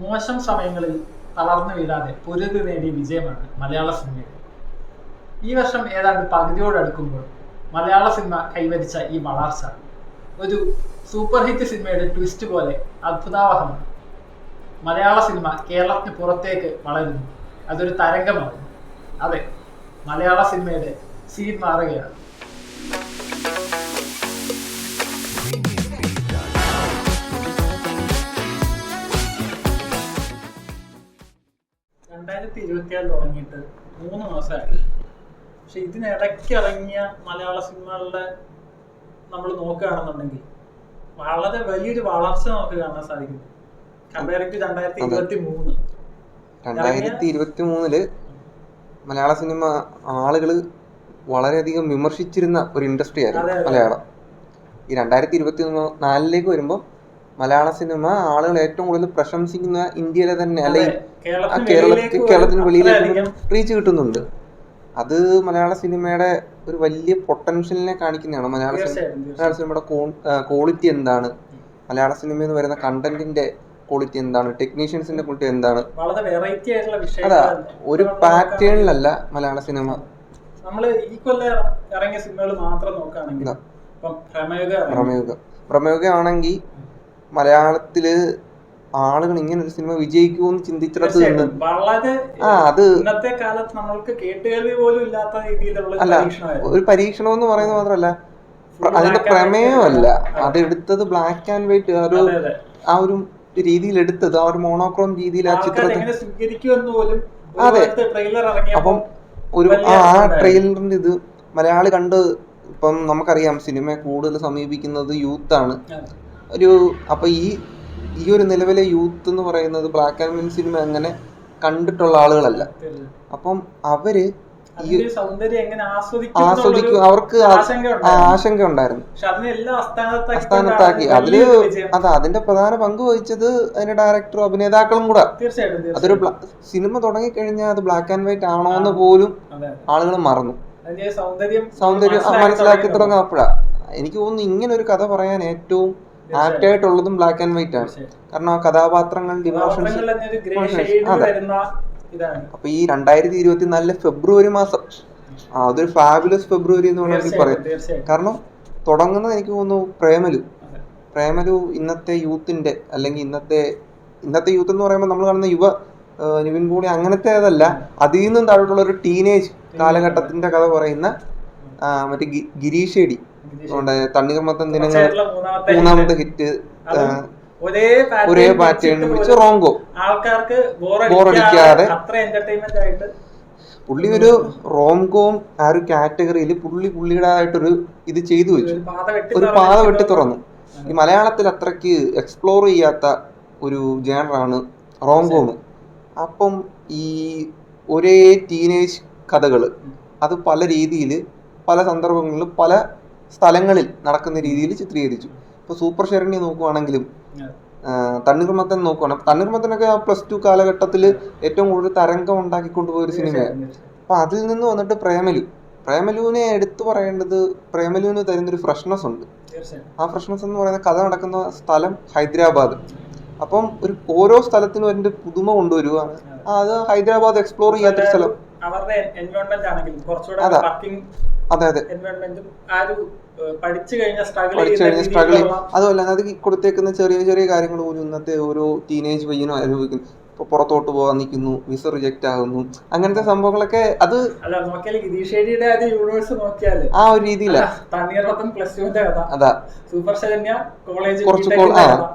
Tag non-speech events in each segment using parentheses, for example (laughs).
മോശം സമയങ്ങളിൽ തളർന്നു വീഴാതെ പൊരുതി നേടിയ വിജയമാണ് മലയാള സിനിമയുടെ ഈ വർഷം ഏതാണ്ട് പകുതിയോടടുക്കുമ്പോൾ മലയാള സിനിമ കൈവരിച്ച ഈ വളർച്ച ഒരു സൂപ്പർ ഹിറ്റ് സിനിമയുടെ ട്വിസ്റ്റ് പോലെ അത്ഭുതാവഹമാണ്. മലയാള സിനിമ കേരളത്തിന് പുറത്തേക്ക് വളരുന്നു. അതൊരു തരംഗമാണ് അതെ മലയാള സിനിമയുടെ സീൻ മാറുകയാണ്. രണ്ടായിരത്തി ഇരുപത്തിയാറ് തുടങ്ങിയിട്ട് മൂന്ന് മാസമായി. പക്ഷെ ഇതിനിടയ്ക്ക് ഇറങ്ങിയ മലയാള സിനിമകളുടെ നമ്മൾ നോക്കുകയാണെന്നുണ്ടെങ്കിൽ വളരെ വലിയൊരു വളർച്ച നമുക്ക് കാണാൻ സാധിക്കും. കമ്പയർ ടു രണ്ടായിരത്തി ഇരുപത്തി മൂന്ന് രണ്ടായിരത്തി ഇരുപത്തി മൂന്നിൽ മലയാള സിനിമ ആളുകൾ വളരെയധികം വിമർശിച്ചിരുന്ന ഒരു ഇൻഡസ്ട്രി ആയിരുന്നു മലയാളം. ഈ രണ്ടായിരത്തി ഇരുപത്തി നാലിലേക്ക് വരുമ്പോൾ മലയാള സിനിമ ആളുകൾ ഏറ്റവും കൂടുതൽ പ്രശംസിക്കുന്ന ഇന്ത്യയിലെ തന്നെ അല്ലെ കേരളത്തിൽ കേരളത്തിന് വെളിയിലേക്ക് റീച്ച് കിട്ടുന്നുണ്ട്. അത് മലയാള സിനിമയുടെ ഒരു വലിയ പൊട്ടൻഷ്യലിനെ കാണിക്കുന്നതാണ്. മലയാള സിനിമ മലയാള സിനിമയുടെ ക്വാളിറ്റി എന്താണ്? മലയാള സിനിമയിൽ നിന്ന് വരുന്ന കണ്ടന്റിന്റെ ക്വാളിറ്റി എന്താണ്? ടെക്നീഷ്യൻസിന്റെ ക്വാളിറ്റി എന്താണ്? അതാ ഒരു പാറ്റേണിലല്ല മലയാള സിനിമ. നമ്മൾ ഈ കൊല്ലം ഇറങ്ങിയ സിനിമകൾ മാത്രം നോക്കുകയാണെങ്കിൽ. ഇപ്പം പ്രമേഹ ഇറങ്ങി. മലയാളത്തിൽ ആളുകൾ ഇങ്ങനെ ഒരു സിനിമ വിജയിക്കുമെന്ന് ചിന്തിച്ചിടത്ത് നിന്ന് വളരെ ആ അത് ഇന്നത്തെ കാലത്ത് നമ്മൾക്ക് കേട്ടുകേൾവി പോലും ഇല്ലാത്ത രീതിയിലുള്ള അല്ല. ഒരു പരീക്ഷണം എന്ന് പറയുന്നത് മാത്രമല്ല അതിന്റെ പ്രമേയമല്ല അതെടുത്തത് ബ്ലാക്ക് ആൻഡ് വൈറ്റ് ഒരു അതെ, അതെ. ആ ഒരു രീതിയിൽ എടുത്തത് ആ ഒരു മോണോക്രോം രീതിയിൽ ആ ചിത്രത്തെ അതെ. അപ്പം ഒരു ആ. ട്രെയിലറിന്റെ ഇത് മലയാളി കണ്ട് ഇപ്പം നമുക്കറിയാം സിനിമയെ കൂടുതൽ സമീപിക്കുന്നത് യൂത്താണ് ആണ് ഒരു അപ്പൊ ഈ ഈ ഒരു നിലവിലെ യൂത്ത് എന്ന് പറയുന്നത് ബ്ലാക്ക് ആൻഡ് വൈറ്റ് സിനിമ അങ്ങനെ കണ്ടിട്ടുള്ള ആളുകളല്ല. അപ്പം അവർ ആസ്വദിക്കും അവർക്ക് ആശങ്ക ഉണ്ടായിരുന്നു. അസ്ഥാനത്താക്കി അതിൽ അതെ അതാ അതിന്റെ പ്രധാന പങ്ക് വഹിച്ചത് അതിന്റെ ഡയറക്ടറും അഭിനേതാക്കളും കൂടെ. അതൊരു സിനിമ തുടങ്ങിക്കഴിഞ്ഞാൽ അത് ബ്ലാക്ക് ആൻഡ് വൈറ്റ് ആണോ എന്ന് പോലും. ആളുകൾ മറന്നു. സൗന്ദര്യം സൗന്ദര്യം മനസ്സിലാക്കി. അപ്പോഴാ. എനിക്ക് തോന്നുന്നു ഇങ്ങനെ ഒരു കഥ പറയാൻ ഏറ്റവും ആപ്റ്റ് ആയിട്ടുള്ളതും ബ്ലാക്ക് ആൻഡ് വൈറ്റ് ആണ്. കാരണം ആ കഥാപാത്രങ്ങളുടെ ഇമോഷൻസ്. അതെ. അപ്പൊ ഈ രണ്ടായിരത്തി ഇരുപത്തിനാലിലെ ഫെബ്രുവരി മാസം. ആ അതൊരു ഫാബുലസ് ഫെബ്രുവരി എന്ന് വേണമെങ്കിൽ പറയാം. കാരണം തുടങ്ങുന്നത് എനിക്ക് തോന്നുന്നു പ്രേമലു. പ്രേമലു ഇന്നത്തെ യൂത്തിന്റെ അല്ലെങ്കിൽ ഇന്നത്തെ ഇന്നത്തെ യൂത്ത് എന്ന് പറയുമ്പോൾ നമ്മൾ കാണുന്ന യുവ നിവിൻ പോളി അങ്ങനത്തെ അതല്ല അതിൽ നിന്നും താഴോട്ടുള്ള ഒരു ടീനേജ് കാലഘട്ടത്തിന്റെ കഥ പറയുന്ന മറ്റേ ഗിരീഷേടി നമ്മുടെ തണ്ണീർമത്തൻ ദിനങ്ങൾ മൂന്നാമത്തെ ഹിറ്റ്. ഒരേ പാറ്റേൺ പിടിച്ച് റോങ്കോ. ആൾക്കാർക്ക് ബോറടിക്കാതെ അത്ര എന്റർടൈൻമെന്റ് ആയിട്ട് പുള്ളി ഒരു റോംകോം ആ ഒരു കാറ്റഗറിയിൽ പുള്ളി പുള്ളിയുടേതായിട്ടൊരു ഇത് ചെയ്തു വെച്ചു. ഒരു പാത വെട്ടി തുറന്നു. ഈ മലയാളത്തിൽ അത്രയ്ക്ക് എക്സ്പ്ലോർ ചെയ്യാത്ത ഒരു ജേണറാണ് റോംകോം അപ്പം ഈ ഒരേ ടീനേജ് കഥകൾ അത് പല രീതിയിൽ പല സന്ദർഭങ്ങളിലും പല സ്ഥലങ്ങളിൽ നടക്കുന്ന രീതിയിൽ ചിത്രീകരിച്ചു. ഇപ്പോൾ സൂപ്പർ ശരണ്യ നോക്കുവാണെങ്കിലും. തണ്ണീർമത്തൻ നോക്കുവാണെങ്കിൽ തണ്ണീർമത്തനൊക്കെ ആ പ്ലസ് ടു കാലഘട്ടത്തിൽ ഏറ്റവും കൂടുതൽ തരംഗം ഉണ്ടാക്കിക്കൊണ്ടുപോയ ഒരു സിനിമയാണ് അപ്പോൾ അപ്പൊ അതിൽ നിന്ന് വന്നിട്ട് പ്രേമലു. പ്രേമലുവിനെ എടുത്തു പറയേണ്ടത് പ്രേമലുവിന് തരുന്നൊരു ഫ്രഷ്നസ് ഉണ്ട്. ആ ഫ്രഷ്നസ് എന്ന് പറയുന്ന കഥ നടക്കുന്ന സ്ഥലം ഹൈദരാബാദ്. അപ്പം ഒരു ഓരോ സ്ഥലത്തിനും അതിന്റെ പുതുമ കൊണ്ടുവരുവാണ്. ആ, അത് ഹൈദരാബാദ് എക്സ്പ്ലോർ ചെയ്യാത്ത സ്ഥലം. അവരുടെ എൻവയോൺമെന്റ് ആണെങ്കിലും കുറച്ചുകൂടെ അതാ. അതെ പഠിച്ചു കഴിഞ്ഞ സ്ട്രഗിൾ അതുമല്ല അത് കൊടുത്തേക്കുന്ന ചെറിയ ചെറിയ കാര്യങ്ങൾ പോലും ഇന്നത്തെ ഓരോ ടീനേജ് പയ്യനും അനുഭവിക്കുന്നു. ഇപ്പൊ പുറത്തോട്ട് പോകാൻ നിൽക്കുന്നു വിസ റിജക്റ്റ് ആകുന്നു അങ്ങനത്തെ സംഭവങ്ങളൊക്കെ അത് യൂണിവേഴ്സ് നോക്കിയാൽ ആ ഒരു കഥ. അതാ. സൂപ്പർ കോളേജ് കുറച്ച്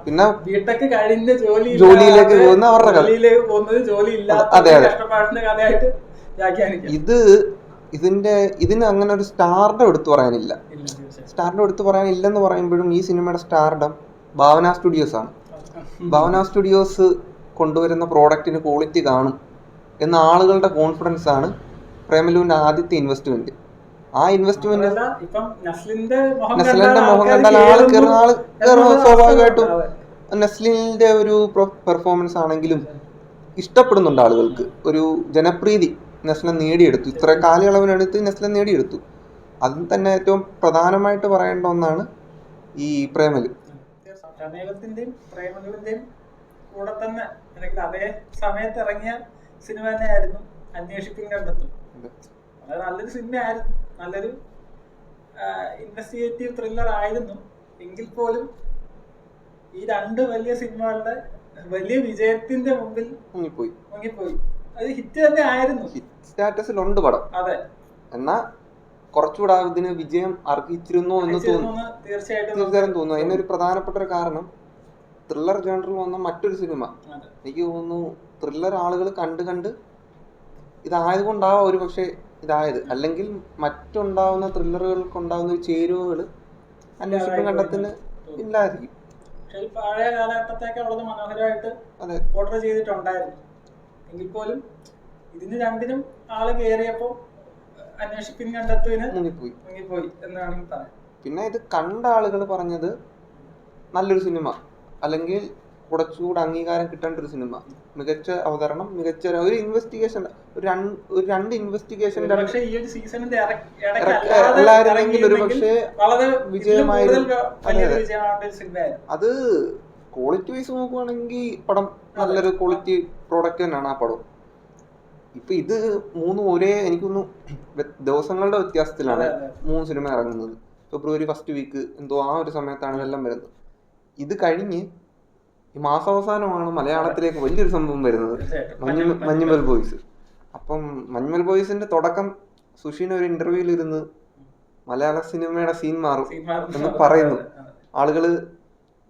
പിന്നെ ബിടെക് കഴിഞ്ഞ ജോലി ജോലിയിലേക്ക് പോകുന്ന അവരുടെ പോകുന്നത് ജോലി ഇല്ലാത്ത. കഷ്ടപ്പാടിന്റെ കഥയായിട്ട് വ്യാഖ്യാനിക്കാം. ഇത് ഇതിന്റെ ഇതിന് അങ്ങനെ ഒരു സ്റ്റാർഡം എടുത്തു പറയാനില്ല. സ്റ്റാർഡം എടുത്തു പറയാനില്ലെന്ന് പറയുമ്പോഴും ഈ സിനിമയുടെ സ്റ്റാർഡം ഭാവന സ്റ്റുഡിയോസ് ആണ്. ഭാവന സ്റ്റുഡിയോസ് കൊണ്ടുവരുന്ന പ്രോഡക്റ്റിന് ക്വാളിറ്റി കാണും എന്ന ആളുകളുടെ കോൺഫിഡൻസ് ആണ് പ്രേമലുവിന്റെ ആദ്യത്തെ ഇൻവെസ്റ്റ്മെന്റ് ആ ഇൻവെസ്റ്റ്മെന്റ് നസ്ലിന്റെ മുഖം കണ്ടാൽ ആൾ കയറുന്ന ആൾ കയറുന്ന സ്വാഭാവികമായിട്ടും. നസ്ലിന്റെ ഒരു പെർഫോമൻസ് ആണെങ്കിലും ഇഷ്ടപ്പെടുന്നുണ്ട് ആളുകൾക്ക്. ഒരു ജനപ്രീതി. നെസ്ലൻ നേടിയെടുത്തു. ഇത്ര കാലയളവിനടുത്ത് നെസ്ലെ നേടിയെടുത്തു. അതിൽ തന്നെ ഏറ്റവും പ്രധാനമായിട്ട് പറയേണ്ട ഒന്നാണ് ഈ പ്രേമൽ. പ്രമേഹത്തിന്റെയും പ്രേമങ്ങളുടെയും കൂടെ തന്നെ അല്ലെങ്കിൽ അതേ സമയത്ത് ഇറങ്ങിയ സിനിമ തന്നെയായിരുന്നു അന്വേഷിപ്പിൻ കണ്ടെത്തും. വളരെ നല്ലൊരു സിനിമയായിരുന്നു. നല്ലൊരു ഇൻവെസ്റ്റിഗേറ്റീവ് ത്രില്ലർ ആയിരുന്നു. എങ്കിൽ പോലും ഈ രണ്ട് വലിയ സിനിമകളുടെ വലിയ വിജയത്തിന്റെ മുമ്പിൽ മുങ്ങിപ്പോയി. മുങ്ങിപ്പോയി. അത് ഹിറ്റ് തന്നെ ആയിരുന്നു. സ്റ്റാറ്റസിലുണ്ട് പടം. അതെ. എന്നാ കുറച്ചുകൂടെ ഇതിന് വിജയം അർഹിച്ചിരുന്നു എന്ന് തോന്നുന്നു തീർച്ചയായിട്ടും തീർച്ചയായും തോന്നുന്നു അതിനൊരു പ്രധാനപ്പെട്ട ഒരു കാരണം ത്രില്ലർ ജേണറിൽ വന്ന മറ്റൊരു സിനിമ എനിക്ക് തോന്നുന്നു ത്രില്ലർ ആളുകൾ കണ്ട് കണ്ട് ഇതായതുകൊണ്ടാവാം ഒരു പക്ഷേ ഇതായത്. അല്ലെങ്കിൽ മറ്റുണ്ടാവുന്ന ത്രില്ലറുകൾക്ക് ഉണ്ടാവുന്ന ഒരു ചേരുവകൾ അന്വേഷണം കണ്ടെത്തിന് ഇല്ലായിരിക്കും പഴയ കാലഘട്ടത്തേക്ക് വളരെ മനോഹരമായിട്ട് പോർട്ടർ ഓർഡർ ചെയ്തിട്ടുണ്ടായിരുന്നു. എങ്കിൽ പോലും ഇതിന് രണ്ടിനും ആൾ കയറിയപ്പോ അന്വേഷിപ്പിന് കണ്ടെത്തുവിന് മുങ്ങിപ്പോയി. മുങ്ങിപ്പോയി എന്നാണ് പറയാം പിന്നെ ഇത് കണ്ട ആളുകൾ പറഞ്ഞത് നല്ലൊരു സിനിമ. അല്ലെങ്കിൽ കുറച്ചുകൂടെ അംഗീകാരം കിട്ടേണ്ട ഒരു സിനിമ. മികച്ച അവതരണം മികച്ച ഒരു- ഇൻവെസ്റ്റിഗേഷൻ ഒരു രണ്ട് ഒരു രണ്ട് ഇൻവെസ്റ്റിഗേഷൻ ഒരു പക്ഷേ വളരെ അത് ക്വാളിറ്റി വൈസ് നോക്കുവാണെങ്കിൽ പടം നല്ലൊരു ക്വാളിറ്റി പ്രോഡക്റ്റ് തന്നെയാണ് ആ പടം. ഇപ്പൊ ഇത് മൂന്നും ഒരേ എനിക്കൊന്നു ദിവസങ്ങളുടെ വ്യത്യാസത്തിലാണ്. മൂന്ന് സിനിമ ഇറങ്ങുന്നത്. ഫെബ്രുവരി ഫസ്റ്റ് വീക്ക് എന്തോ ആ ഒരു സമയത്താണ് ഇതെല്ലാം വരുന്നത്. ഇത് കഴിഞ്ഞ് ഈ മാസാവസാനമാണ് മലയാളത്തിലേക്ക് വലിയൊരു സംഭവം വരുന്നത്. മഞ്ഞ മഞ്ഞു മഞ്ഞുമൽ ബോയ്സ്. അപ്പം മഞ്ഞുമൽ ബോയ്സിന്റെ തുടക്കം സുഷീന ഒരു ഇന്റർവ്യൂവിൽ ഇരുന്ന് മലയാള സിനിമയുടെ സീൻ മാറും എന്ന് പറയുന്നു. ആളുകൾ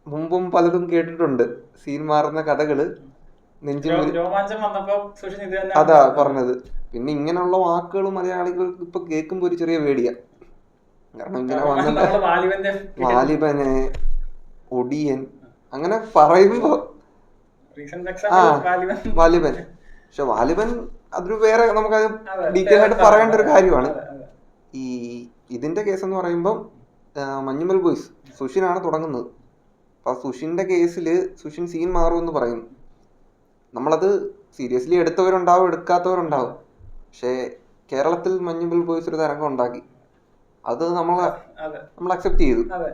മുമ്പും പലതും കേട്ടിട്ടുണ്ട്. സീൻ മാറുന്ന കഥകൾ. നെഞ്ചിൽ അതാ പറഞ്ഞത്. പിന്നെ ഇങ്ങനെയുള്ള വാക്കുകൾ മലയാളികൾ ഇപ്പൊ കേൾക്കുമ്പോ ഒരു ചെറിയ പേടിയാ. കാരണം ഇങ്ങനെ വന്നിട്ട് (laughs) വാലിബനെ ഒടിയൻ അങ്ങനെ പറയുമ്പോ ആ. വാലിബൻ. പക്ഷെ വാലിബൻ അതൊരു വേറെ നമുക്ക് അത് ഡീറ്റെയിൽ ആയിട്ട് പറയേണ്ട ഒരു കാര്യമാണ്. ഈ ഇതിന്റെ കേസ് എന്ന് പറയുമ്പം മഞ്ഞുമൽ ബോയ്സ് സുഷിനാണ് തുടങ്ങുന്നത്. അപ്പൊ സുഷിന്റെ കേസിൽ സുഷിൻ സീൻ മാറുമെന്ന് പറയുന്നു നമ്മളത് സീരിയസ്ലി എടുത്തവരുണ്ടാവും എടുക്കാത്തവരുണ്ടാവും. പക്ഷേ കേരളത്തിൽ മഞ്ഞുമൽ ബോയ്സ് ഒരു തരംഗം ഉണ്ടാക്കി. അത് നമ്മൾ നമ്മൾ അക്സെപ്റ്റ് ചെയ്തു. അതെ.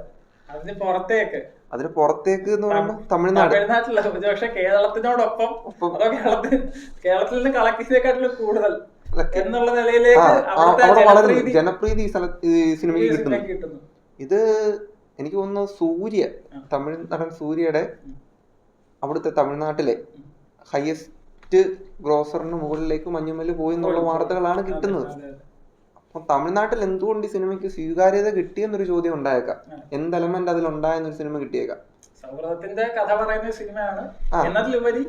അതിന് പുറത്തേക്ക്. അതിന് പുറത്തേക്ക് എന്ന് പറയുമ്പോൾ തമിഴ്നാട്. പക്ഷെ കേരളത്തിനോടൊപ്പം കേരളത്തിൽ കേരളത്തിൽ നിന്ന് കളക്ട് കൂടുതൽ എന്നുള്ള നിലയിലേക്ക് ആ, അവിടെ വളരെ ജനപ്രീതി ഈ സിനിമയ്ക്ക് കിട്ടുന്നു. ഇത് എനിക്ക് തോന്നുന്നു സൂര്യ തമിഴ് നടൻ സൂര്യയുടെ. അവിടുത്തെ തമിഴ്നാട്ടിലെ ഹയസ്റ്റ് ഗ്രോസറിന് മുകളിലേക്ക് മഞ്ഞുമൽ പോയി എന്നുള്ള വാർത്തകളാണ് കിട്ടുന്നത്. അപ്പൊ തമിഴ്നാട്ടിൽ എന്തുകൊണ്ട് ഈ സിനിമയ്ക്ക് സ്വീകാര്യത കിട്ടിയെന്നൊരു ചോദ്യം ഉണ്ടായേക്കാം. എന്ത് എലമെന്റ് അതിൽ ഉണ്ടായെന്നൊരു സിനിമ കിട്ടിയേക്കാം. സൗഹൃദത്തിന്റെ കഥ പറയുന്ന സിനിമയാണ്. എന്നതിലുപരി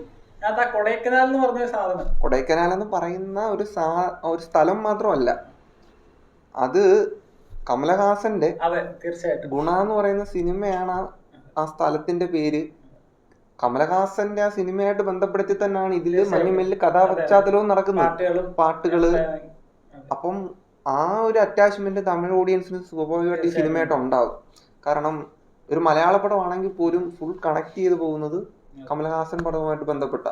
കൊടൈക്കനാൽ എന്ന് പറഞ്ഞ സാധനം. കൊടൈക്കനാൽ എന്ന് പറയുന്ന ഒരു സാ ഒരു സ്ഥലം മാത്രമല്ല. അത് കമലഹാസന്റെ ഗുണ എന്ന് പറയുന്ന സിനിമയാണ് ആ സ്ഥലത്തിന്റെ പേര്. കമലഹാസന്റെ ആ സിനിമയായിട്ട് ബന്ധപ്പെടുത്തി തന്നെയാണ് ഇതിൽ. മഞ്ഞുമെല്ല് കഥാപശ്ചാത്തലവും നടക്കുന്നത്. പാട്ടുകളും അപ്പം ആ ഒരു അറ്റാച്ച്മെന്റ് തമിഴ് ഓഡിയൻസിന് സ്വാഭാവികമായിട്ട് ഈ. സിനിമയായിട്ട് ഉണ്ടാവും. കാരണം ഒരു മലയാള പടമാണെങ്കിൽ പോലും ഫുൾ കണക്ട് ചെയ്ത് പോകുന്നത് കമലഹാസൻ പടവുമായിട്ട് ബന്ധപ്പെട്ട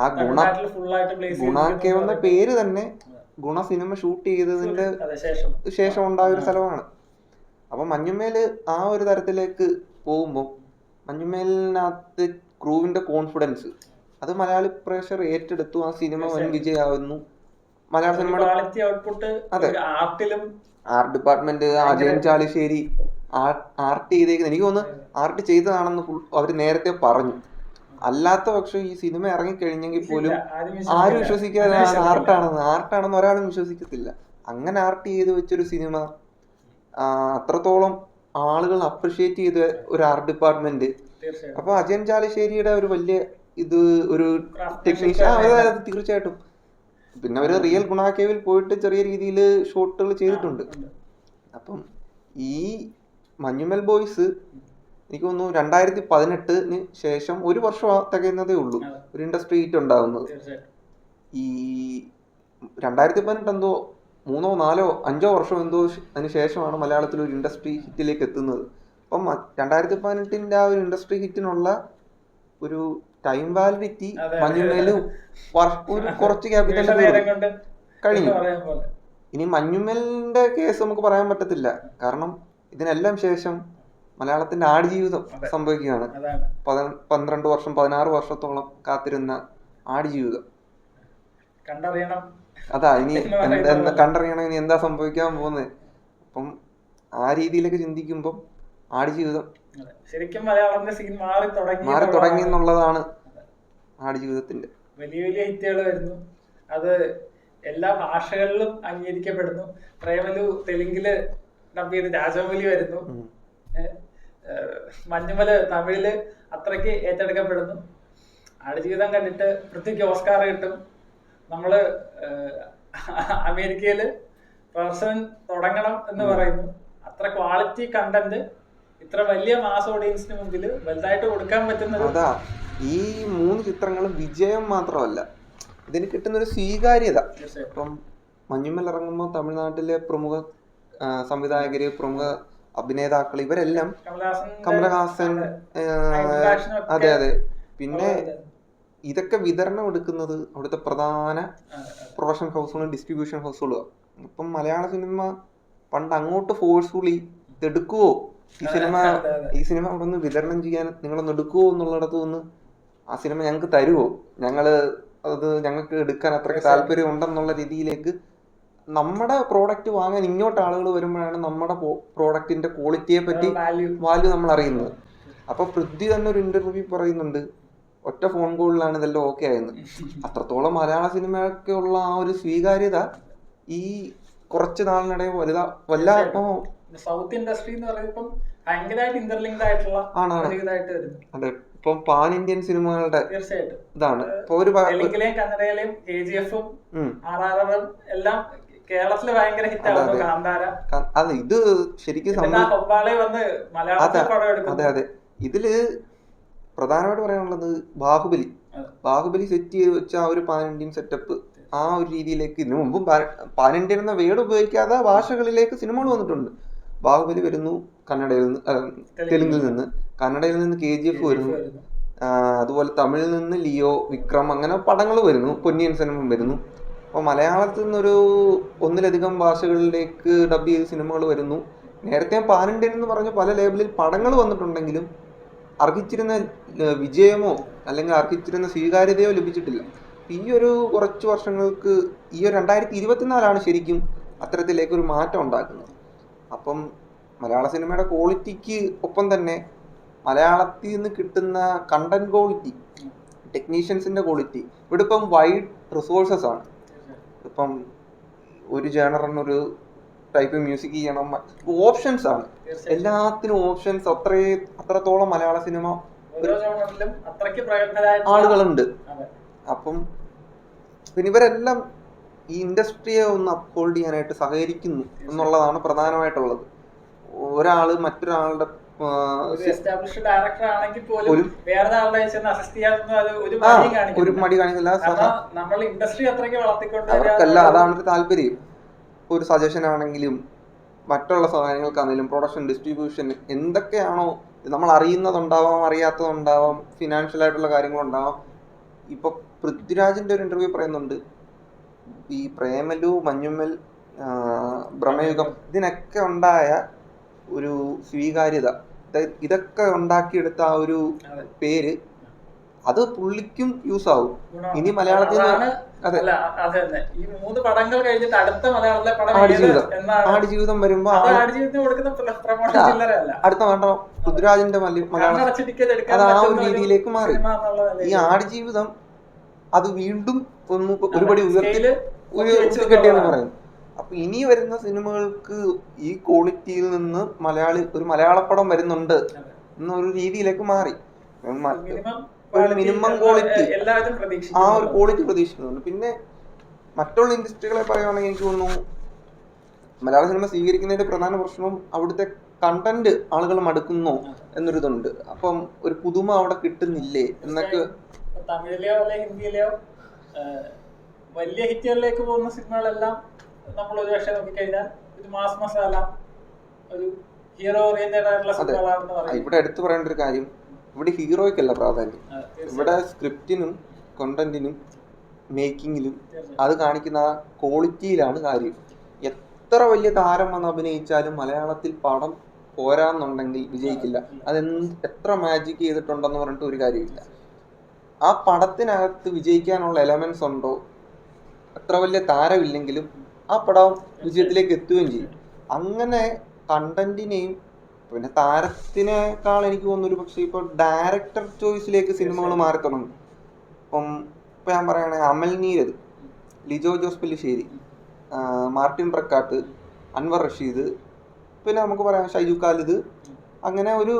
ആ ഗുണ തമിഴ്നാട്ടിൽ ഫുൾ ആയിട്ട് പ്ലേസ് ഗുണാക്കെ എന്ന പേര് തന്നെ ഗുണ സിനിമ ഷൂട്ട് ചെയ്തതിന്റെ ശേഷം. ശേഷം ഉണ്ടായ ഒരു സ്ഥലമാണ്. അപ്പൊ മഞ്ഞുമേൽ ആ ഒരു തരത്തിലേക്ക് പോകുമ്പോൾ മഞ്ഞുമേലിനകത്ത് ക്രൂവിന്റെ കോൺഫിഡൻസ് അത് മലയാളി പ്രേക്ഷകർ ഏറ്റെടുത്തു. ആ സിനിമ വൻ വിജയമാകുന്നു വിജയമാവുന്നു. മലയാള സിനിമയുടെ ഔട്ട്പുട്ട് അതെ. ആർട്ടിലും art department Ajayan Chalissery art ചെയ്തേക്കുന്നത്. എനിക്ക് തോന്നുന്നു ആർട്ട് ചെയ്തതാണെന്ന് അവർ നേരത്തെ പറഞ്ഞു. അല്ലാത്ത പക്ഷം ഈ സിനിമ ഇറങ്ങിക്കഴിഞ്ഞെങ്കിൽ പോലും ആരും വിശ്വസിക്കാതെ ആർട്ടാണെന്ന് ആർട്ടാണെന്ന് ഒരാളും വിശ്വസിക്കത്തില്ല. അങ്ങനെ ആർട്ട് ചെയ്ത് വെച്ചൊരു സിനിമ അത്രത്തോളം ആളുകൾ അപ്രിഷിയേറ്റ് ചെയ്ത ഒരു ആർട്ട് ഡിപ്പാർട്ട്മെന്റ് അപ്പൊ അജയൻ ചാലിശ്ശേരിയുടെ ഒരു വലിയ ഇത് ഒരു ടെക്നീഷ്യൻ തീർച്ചയായിട്ടും. പിന്നെ അവർ റിയൽ ഗുണാക്കേവിൽ പോയിട്ട് ചെറിയ രീതിയിൽ ഷോട്ടുകൾ ചെയ്തിട്ടുണ്ട്. അപ്പം ഈ മഞ്ഞുമൽ ബോയ്സ് എനിക്ക് തോന്നുന്നു രണ്ടായിരത്തി പതിനെട്ടിന് ശേഷം ഒരു വർഷം തികയുന്നതേ ഉള്ളൂ. ഒരു ഇൻഡസ്ട്രി ഹീറ്റ് ഉണ്ടാകുന്നത് ഈ രണ്ടായിരത്തി പതിനെട്ട് എന്തോ മൂന്നോ നാലോ അഞ്ചോ വർഷം എന്തോ അതിന് ശേഷമാണ് മലയാളത്തിൽ ഒരു ഇൻഡസ്ട്രി ഹിറ്റിലേക്ക് എത്തുന്നത്. അപ്പം രണ്ടായിരത്തി പതിനെട്ടിന്റെ ആ ഒരു ഇൻഡസ്ട്രി ഹിറ്റിനുള്ള ഒരു ടൈം വാലിഡിറ്റി വർഷ- ഒരു കുറച്ച് ക്യാപിറ്റൽ കഴിഞ്ഞു. ഇനി മഞ്ഞുമേലിന്റെ കേസ് നമുക്ക് പറയാൻ പറ്റത്തില്ല. കാരണം ഇതിനെല്ലാം ശേഷം മലയാളത്തിന്റെ ആടുജീവിതം. സംഭവിക്കുകയാണ്. പന്ത്രണ്ട് വർഷം പതിനാറ് വർഷത്തോളം കാത്തിരുന്ന ആടുജീവിതം. കണ്ടറിയണം. അതാ ഇനി കണ്ടറിയണം ഇനി എന്താ സംഭവിക്കാൻ പോകുന്നത് അപ്പം ആ രീതിയിലൊക്കെ ചിന്തിക്കുമ്പം ആടി ജീവിതം ശരിക്കും മലയാളത്തിന്റെ സീൻ മാറി തുടങ്ങി മാറി തുടങ്ങി എന്നുള്ളതാണ്. ആടി ജീവിതത്തിന്റെ വലിയ വലിയ ഹിറ്റുകൾ വരുന്നു. അത് എല്ലാ ഭാഷകളിലും അംഗീകരിക്കപ്പെടുന്നു. പ്രേമലു തെലുങ്കിൽ ഡബ് ചെയ്ത് രാജമൗലി വരുന്നു. മഞ്ഞുമൽ തമിഴിൽ അത്രയ്ക്ക് ഏറ്റെടുക്കപ്പെടുന്നു. ആടുജീവിതം കണ്ടിട്ട് പൃഥ്വിക്ക് ഓസ്കാർ കിട്ടും. നമ്മൾ ഏഹ്, അമേരിക്കയിൽ പ്രവർത്തനം തുടങ്ങണം എന്ന് പറയുന്നു. അത്ര ക്വാളിറ്റി കണ്ടന്റ് ഇത്ര വലിയ മാസ് ഓഡിയൻസിന് മുമ്പിൽ വലുതായിട്ട് കൊടുക്കാൻ പറ്റുന്നത് അതാ ഈ മൂന്ന് ചിത്രങ്ങളും വിജയം മാത്രമല്ല ഇതിന് കിട്ടുന്ന ഒരു സ്വീകാര്യത ഇപ്പം മഞ്ഞുമ്മൽ ഇറങ്ങുമ്പോൾ തമിഴ്നാട്ടിലെ പ്രമുഖ സംവിധായകര് പ്രമുഖ അഭിനേതാക്കൾ ഇവരെല്ലാം കമലഹാസൻ അതെ. അതെ പിന്നെ ഇതൊക്കെ വിതരണം എടുക്കുന്നത് അവിടുത്തെ പ്രധാന. പ്രൊഡക്ഷൻ ഹൗസുകളും ഡിസ്ട്രിബ്യൂഷൻ ഹൗസുകളും ഇപ്പം മലയാള സിനിമ പണ്ട് അങ്ങോട്ട് ഫോഴ്സ്ഫുള്ളി ഇതെടുക്കുവോ? ഈ സിനിമ. ഈ സിനിമ അവിടെ നിന്ന് വിതരണം ചെയ്യാൻ നിങ്ങളൊന്ന് എടുക്കുവോ എന്നുള്ളിടത്ത് നിന്ന് ആ സിനിമ ഞങ്ങൾക്ക് തരുവോ? ഞങ്ങൾ അത് ഞങ്ങൾക്ക് എടുക്കാൻ അത്രയ്ക്ക് താല്പര്യം ഉണ്ടെന്നുള്ള രീതിയിലേക്ക് നമ്മുടെ പ്രോഡക്റ്റ് വാങ്ങാൻ ഇങ്ങോട്ട് ആളുകൾ വരുമ്പോഴാണ് നമ്മുടെ പ്രോഡക്റ്റിന്റെ ക്വാളിറ്റിയെ പറ്റി വാല്യൂ നമ്മൾ അറിയുന്നത് അപ്പൊ പൃഥ്വി തന്നെ ഒരു ഇന്റർവ്യൂ പറയുന്നുണ്ട് ഒറ്റ ഫോൺ കോളിലാണ് ഇതെല്ലാം ഓക്കെ ആയെന്ന്. അത്രത്തോളം മലയാള സിനിമയൊക്കെ ഉള്ള ആ ഒരു സ്വീകാര്യത ഈ കുറച്ച് നാളിനിടെ വലുതാ വല്ല സൗത്ത് ഇൻഡസ്ട്രി എന്ന് പറയുമ്പോൾ ഭയങ്കരമായിട്ട് ഇന്റർലിങ്ക്ഡ് ആയിട്ടുള്ള ആണാണ് അതെ ഇപ്പം പാൻ ഇന്ത്യൻ സിനിമകളുടെ തീർച്ചയായിട്ടും. ഇതാണ്. ഒരു ഭ- തെലുങ്കിലെയും കന്നഡയിലെയും കെ ജി എഫും ആർ ആർ ആറും എല്ലാം കേരളത്തിൽ ഭയങ്കര ഹിറ്റ് അതെ, ആവുന്നു കാന്താര. അതെ ഇത് ശരിക്കും അതെ അതെ. ഇതിൽ പ്രധാനമായിട്ട് പറയാനുള്ളത് ബാഹുബലി. ബാഹുബലി സെറ്റ് ചെയ്ത് വെച്ച ആ ഒരു പാൻ ഇന്ത്യൻ സെറ്റപ്പ് ആ ഒരു രീതിയിലേക്ക് ഇതിനു മുമ്പും പാൻ- ഇന്ത്യൻ എന്ന വേർഡ് ഉപയോഗിക്കാതെ ഭാഷകളിലേക്ക് സിനിമകൾ വന്നിട്ടുണ്ട്. ബാഹുബലി വരുന്നു കന്നഡയിൽ നിന്ന് തെലുങ്കിൽ നിന്ന്. കന്നഡയിൽ നിന്ന് കെ ജി എഫ് വരുന്നു. വരുന്നു. അതുപോലെ തമിഴിൽ നിന്ന് ലിയോ വിക്രം അങ്ങനെ പടങ്ങൾ വരുന്നു. പൊന്നിയൻ സിനിമ വരുന്നു. അപ്പോൾ മലയാളത്തിൽ നിന്നൊരു ഒന്നിലധികം ഭാഷകളിലേക്ക് ഡബ് ചെയ്ത് സിനിമകൾ വരുന്നു. നേരത്തെ പാൻ ഇന്ത്യൻ എന്ന് പറഞ്ഞ പല ലേബലിൽ പടങ്ങൾ വന്നിട്ടുണ്ടെങ്കിലും അർഹിച്ചിരുന്ന വിജയമോ അല്ലെങ്കിൽ അർഹിച്ചിരുന്ന സ്വീകാര്യതയോ ലഭിച്ചിട്ടില്ല. ഈ ഒരു കുറച്ച് വർഷങ്ങൾക്ക് ഈ ഒരു രണ്ടായിരത്തി ഇരുപത്തിനാലാണ് ശരിക്കും അത്തരത്തിലേക്ക് ഒരു മാറ്റം ഉണ്ടാക്കുന്നത്. അപ്പം മലയാള സിനിമയുടെ ക്വാളിറ്റിക്ക് ഒപ്പം തന്നെ മലയാളത്തിൽ നിന്ന് കിട്ടുന്ന കണ്ടന്റ് ക്വാളിറ്റി ടെക്നീഷ്യൻസിന്റെ ക്വാളിറ്റി ഇവിടെ ഇപ്പം വൈഡ് റിസോഴ്സസ് ആണ്. ഇപ്പം ഒരു ജേണറിനൊരു ടൈപ്പ് മ്യൂസിക് ചെയ്യണം. ഓപ്ഷൻസ് ആണ്. എല്ലാത്തിനും ഓപ്ഷൻസ് അത്രേ അത്രത്തോളം മലയാള സിനിമ ആളുകളുണ്ട്. അപ്പം പിന്നെ ഇവരെല്ലാം ഈ ഇൻഡസ്ട്രിയെ ഒന്ന് അപ്ഹോൾഡ് ചെയ്യാനായിട്ട് സഹകരിക്കുന്നു എന്നുള്ളതാണ് പ്രധാനമായിട്ടുള്ളത്. ഒരാൾ മറ്റൊരാളുടെ ഒരു മടി കാണിക്കില്ല അവർക്കല്ല അതാണ് ഒരു താല്പര്യം. ഒരു സജഷൻ ആണെങ്കിലും മറ്റുള്ള സഹായങ്ങൾക്കാണെങ്കിലും പ്രൊഡക്ഷൻ ഡിസ്ട്രിബ്യൂഷൻ എന്തൊക്കെയാണോ നമ്മൾ അറിയുന്നതുണ്ടാവാം അറിയാത്തതുണ്ടാവാം ഫിനാൻഷ്യൽ ആയിട്ടുള്ള കാര്യങ്ങളുണ്ടാവാം. ഇപ്പൊ പൃഥ്വിരാജിന്റെ ഒരു ഇന്റർവ്യൂ പറയുന്നുണ്ട്. ഈ പ്രേമലു മഞ്ഞുമ്മൽ ഭ്രമയുഗം ഇതിനൊക്കെ ഉണ്ടായ ഒരു സ്വീകാര്യത. ഇത് ഇതൊക്കെ ഉണ്ടാക്കിയെടുത്ത ആ ഒരു പേര് അത് പുള്ളിക്കും യൂസ് ആവും. ഇനി മലയാളത്തിൽ അതെ. ഈ മൂന്ന് പടങ്ങൾ കഴിഞ്ഞിട്ട് അടുത്ത മലയാളത്തിലെ പടം ആടുജീവിതം. വരുമ്പോ അടുത്ത വേണ്ട പൃഥ്വിരാജിന്റെ മലയ- മലയാളം അത് ആ ഒരു രീതിയിലേക്ക് മാറി. ഈ ആടി ആടുജീവിതം അത് വീണ്ടും ഒന്ന് ഒരുപടി ഉയർത്തി ഉയർത്തി കെട്ടിയെന്ന് പറയുന്നു അപ്പൊ ഇനി വരുന്ന സിനിമകൾക്ക് ഈ ക്വാളിറ്റിയിൽ നിന്ന് മലയാളി ഒരു മലയാളപ്പടം വരുന്നുണ്ട്. എന്നൊരു രീതിയിലേക്ക് മാറി. Minimum quality. ആ ഒരു ക്വാളിറ്റി പ്രതീക്ഷിക്കുന്നുണ്ട് പിന്നെ മറ്റുള്ള ഇൻഡസ്ട്രികളെ പറയുകയാണെങ്കിൽ എനിക്ക് തോന്നുന്നു മലയാള സിനിമ സ്വീകരിക്കുന്നതിന്റെ പ്രധാന പ്രശ്നം അവിടുത്തെ കണ്ടന്റ് ആളുകൾ മടുക്കുന്നു എന്നൊരിതുണ്ട് അപ്പം ഒരു പുതുമ അവിടെ കിട്ടുന്നില്ലേ എന്നൊക്കെ തമിഴിലെയോ അല്ലെ ഹിന്ദിയിലെയോ വലിയ ഹിറ്റുകളിലേക്ക് പോകുന്ന സിനിമകളെല്ലാം നമ്മൾ ഒരു പക്ഷേ നോക്കിക്കഴിഞ്ഞാൽ ഒരു മാസ് മസാല ഒരു ഹീറോ ഓറിയന്റഡ് ആയിട്ടുള്ള. സിനിമകളാണെന്ന് ആ, ഇവിടെ എടുത്തു പറയേണ്ട ഒരു കാര്യം ഇവിടെ ഹീറോയ്ക്കല്ല പ്രാധാന്യം. ഇവിടെ സ്ക്രിപ്റ്റിനും കണ്ടന്റിനും മേക്കിങ്ങിലും അത് കാണിക്കുന്ന ആ ക്വാളിറ്റിയിലാണ് കാര്യം. എത്ര വലിയ താരം വന്ന് അഭിനയിച്ചാലും മലയാളത്തിൽ പടം പോരാന്നുണ്ടെങ്കിൽ വിജയിക്കില്ല. അതെന്ത് എത്ര മാജിക് ചെയ്തിട്ടുണ്ടെന്ന് പറഞ്ഞിട്ട് ഒരു കാര്യമില്ല. ആ പടത്തിനകത്ത് വിജയിക്കാനുള്ള എലമെന്റ്സ് ഉണ്ടോ? എത്ര വലിയ താരമില്ലെങ്കിലും ആ പടം വിജയത്തിലേക്ക് എത്തുകയും ചെയ്യും. അങ്ങനെ കണ്ടന്റിനെയും പിന്നെ താരത്തിനേക്കാൾ എനിക്ക് തോന്നുന്നു ഒരു പക്ഷേ ഇപ്പോൾ ഡയറക്ടർ ചോയ്സിലേക്ക് സിനിമകൾ മാറി തുടങ്ങി. ഇപ്പം ഇപ്പം ഞാൻ പറയുകയാണെങ്കിൽ അമൽ നീരത് ലിജോ ജോസ് പെല്ലിശ്ശേരി മാർട്ടിൻ പ്രക്കാട്ട് അൻവർ റഷീദ് പിന്നെ നമുക്ക് പറയാം ഷൈജു ഖാലിദ് അങ്ങനെ ഒരു.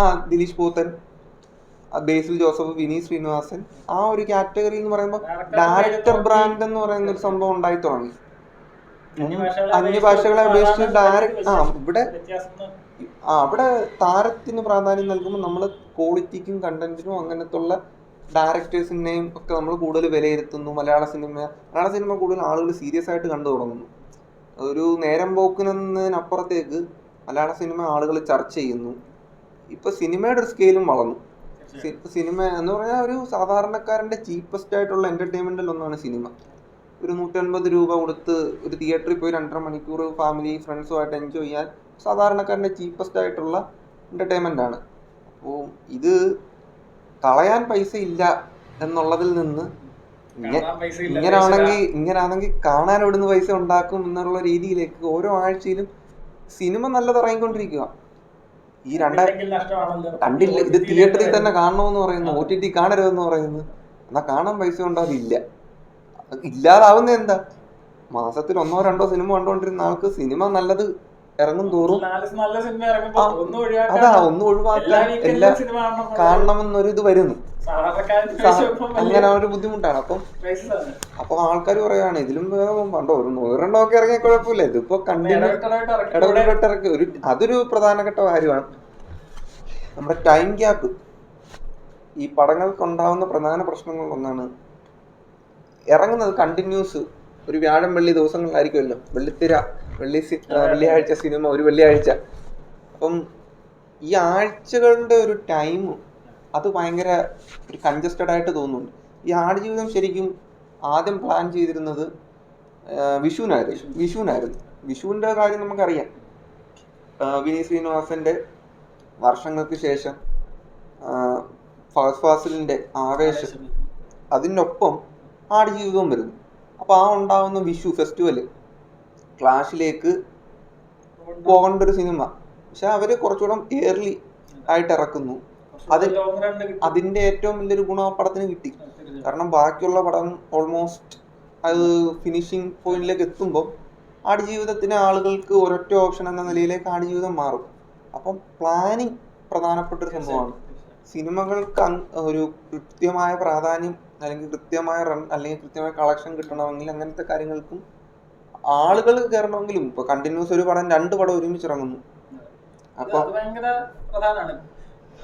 ആ ദിലീഷ് പോത്തൻ ബേസിൽ ജോസഫ് വിനീത് ശ്രീനിവാസൻ ആ ഒരു കാറ്റഗറി എന്ന് പറയുമ്പോൾ ഡയറക്ടർ ബ്രാൻഡ് എന്ന് പറയുന്ന ഒരു സംഭവം ഉണ്ടായി തുടങ്ങി. അന്യഭാഷകളെ അപേക്ഷിച്ച് ഡയറക്ട് ആ ഇവിടെ ആ അവിടെ താരത്തിന് പ്രാധാന്യം നൽകുമ്പോൾ നമ്മൾ ക്വാളിറ്റിക്കും കണ്ടന്റിനും അങ്ങനത്തുള്ള ഡയറക്ടേഴ്സിനെയും ഒക്കെ നമ്മൾ കൂടുതൽ വിലയിരുത്തുന്നു. മലയാള സിനിമ മലയാള സിനിമ കൂടുതൽ ആളുകൾ സീരിയസ് ആയിട്ട് കണ്ടു തുടങ്ങുന്നു. ഒരു നേരം പോക്കിനപ്പുറത്തേക്ക് മലയാള സിനിമ ആളുകൾ ചർച്ച ചെയ്യുന്നു. ഇപ്പൊ സിനിമയുടെ ഒരു സ്കെയിലും വളർന്നു. സിനിമ എന്ന് പറഞ്ഞാൽ ഒരു സാധാരണക്കാരന്റെ ചീപ്പസ്റ്റ് ആയിട്ടുള്ള എന്റർടൈൻമെന്റിൽ ഒന്നാണ് സിനിമ. ഒരു നൂറ്റൻപത് രൂപ കൊടുത്ത് ഒരു തിയേറ്ററിൽ പോയി രണ്ടര മണിക്കൂർ ഫാമിലി ഫ്രണ്ട്സുമായിട്ട് എൻജോയ് ചെയ്യാൻ സാധാരണക്കാരന്റെ ചീപ്പസ്റ്റ് ആയിട്ടുള്ള എന്റർടൈൻമെന്റ് ആണ്. അപ്പോൾ ഇത് കളയാൻ പൈസ ഇല്ല എന്നുള്ളതിൽ നിന്ന്. ഇങ്ങനാണെങ്കിൽ ഇങ്ങനാണെങ്കിൽ കാണാൻ ഇവിടുന്ന് പൈസ ഉണ്ടാക്കും എന്നുള്ള രീതിയിലേക്ക് ഓരോ ആഴ്ചയിലും സിനിമ നല്ലത് ഇറങ്ങിക്കൊണ്ടിരിക്കുക. ഈ രണ്ടായിരം. കണ്ടില്ല ഇത് തിയേറ്ററിൽ തന്നെ കാണണമെന്ന് പറയുന്നു ഒ ടി ടി കാണരുതെന്ന് പറയുന്നു. എന്നാ കാണാൻ പൈസ ഉണ്ടോ അതില്ല ഇല്ലാതാവുന്ന എന്താ? മാസത്തിൽ ഒന്നോ രണ്ടോ സിനിമ കണ്ടുകൊണ്ടിരുന്ന ആൾക്ക് സിനിമ നല്ലത് ഇറങ്ങും തോറും. അതാ ഒന്ന് ഒഴിവാക്കാൻ എല്ലാ കാണണമെന്നൊരു ഇത് വരുന്നു. അങ്ങനെ ഒരു ബുദ്ധിമുട്ടാണ്. അപ്പം അപ്പൊ ആൾക്കാർ പറയാണ് ഇതിലും പണ്ടോ ഒരു നൂറെണ്ണം ഒക്കെ ഇറങ്ങിയ കുഴപ്പമില്ല. ഇതിപ്പോ കണ്ടിന്യൂ ഇറക്കി. ഒരു അതൊരു പ്രധാനപ്പെട്ട കാര്യമാണ്. നമ്മുടെ ടൈം ഗ്യാപ്പ് ഈ പടങ്ങൾക്കുണ്ടാവുന്ന പ്രധാന പ്രശ്നങ്ങളിലൊന്നാണ് ഇറങ്ങുന്നത് കണ്ടിന്യൂസ് ഒരു വ്യാഴം വെള്ളി ദിവസങ്ങളിലായിരിക്കുമല്ലോ. വെള്ളിത്തിര. വെള്ളി വെള്ളിയാഴ്ച സിനിമ ഒരു വെള്ളിയാഴ്ച. അപ്പം ഈ ആഴ്ചകളുടെ ഒരു ടൈം അത് ഭയങ്കര ഒരു കൺജസ്റ്റഡ് ആയിട്ട് തോന്നുന്നുണ്ട്. ഈ ആടുജീവിതം ശരിക്കും ആദ്യം പ്ലാൻ ചെയ്തിരുന്നത് വിഷുവിനായിരുന്നു. വിഷുവിനായിരുന്നു. വിഷുവിന്റെ കാര്യം നമുക്കറിയാം. വിനീത് ശ്രീനിവാസന്റെ വർഷങ്ങൾക്ക് ശേഷം ആ, ഫഹദ് ഫാസിലിന്റെ ആവേശം അതിനൊപ്പം ആടുജീവിതവും വരുന്നു. അപ്പോൾ ആ ഉണ്ടാവുന്ന വിഷു ഫെസ്റ്റിവൽ ക്ലാഷിലേക്ക് പോകേണ്ട ഒരു സിനിമ പക്ഷെ അവർ കുറച്ചുകൂടെ ഏർലി ആയിട്ട് ഇറക്കുന്നു. അത്. അതിന്റെ ഏറ്റവും വലിയൊരു ഗുണം ആ പടത്തിന് കിട്ടി. കാരണം ബാക്കിയുള്ള പടം ഓൾമോസ്റ്റ് അത് ഫിനിഷിംഗ് പോയിന്റിലേക്ക് എത്തുമ്പോൾ ആടുജീവിതത്തിന് ആളുകൾക്ക് ഒരൊറ്റ ഓപ്ഷൻ എന്ന നിലയിലേക്ക് ആടുജീവിതം മാറും. അപ്പം പ്ലാനിങ് പ്രധാനപ്പെട്ട ഒരു സംഭവമാണ്. സിനിമകൾക്ക് ഒരു കൃത്യമായ പ്രാധാന്യം അല്ലെങ്കിൽ കൃത്യമായ റൺ അല്ലെങ്കിൽ കൃത്യമായ കളക്ഷൻ കിട്ടണമെങ്കിൽ അങ്ങനത്തെ കാര്യങ്ങൾക്കും ആളുകൾ കയറണമെങ്കിലും ഇപ്പൊ കണ്ടിന്യൂസ് ഒരു പടം രണ്ട് പടം ഒരുമിച്ച് ഇറങ്ങുന്നു. അപ്പൊ ഭയങ്കര പ്രധാനമാണ്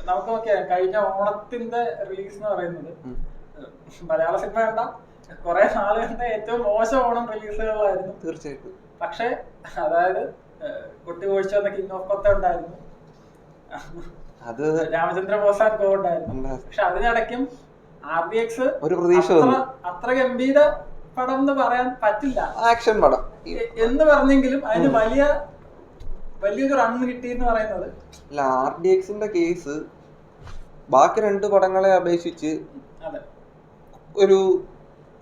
നമുക്ക് നോക്കിയാൽ കഴിഞ്ഞ ഓണത്തിന്റെ റിലീസ് എന്ന് പറയുന്നത്. മലയാള സിനിമ വേണ്ട. കുറെ നാളുകളുടെ ഏറ്റവും മോശം ഓണം റിലീസുകളായിരുന്നു തീർച്ചയായിട്ടും. പക്ഷെ അതായത് കുട്ടി ഒഴിച്ചു വന്ന കിങ് ഓഫ് കൊത്ത ഉണ്ടായിരുന്നു. അത് രാമചന്ദ്ര ബോസാൻ കോ ഉണ്ടായിരുന്നു. പക്ഷെ അതിനിടയ്ക്കും ആർ ബി എക്സ് ഒരു പ്രതീക്ഷ അത്ര ഗംഭീര പടം എന്ന് പറയാൻ പറ്റില്ല. ആക്ഷൻ പടം. എന്ന് പറഞ്ഞെങ്കിലും അതിന് വലിയ വലിയൊരു റൺ കിട്ടി എന്ന് പറയുന്നത്. അല്ല ആർ ഡി എക്സിന്റെ കേസ് ബാക്കി രണ്ട് പടങ്ങളെ അപേക്ഷിച്ച് ഒരു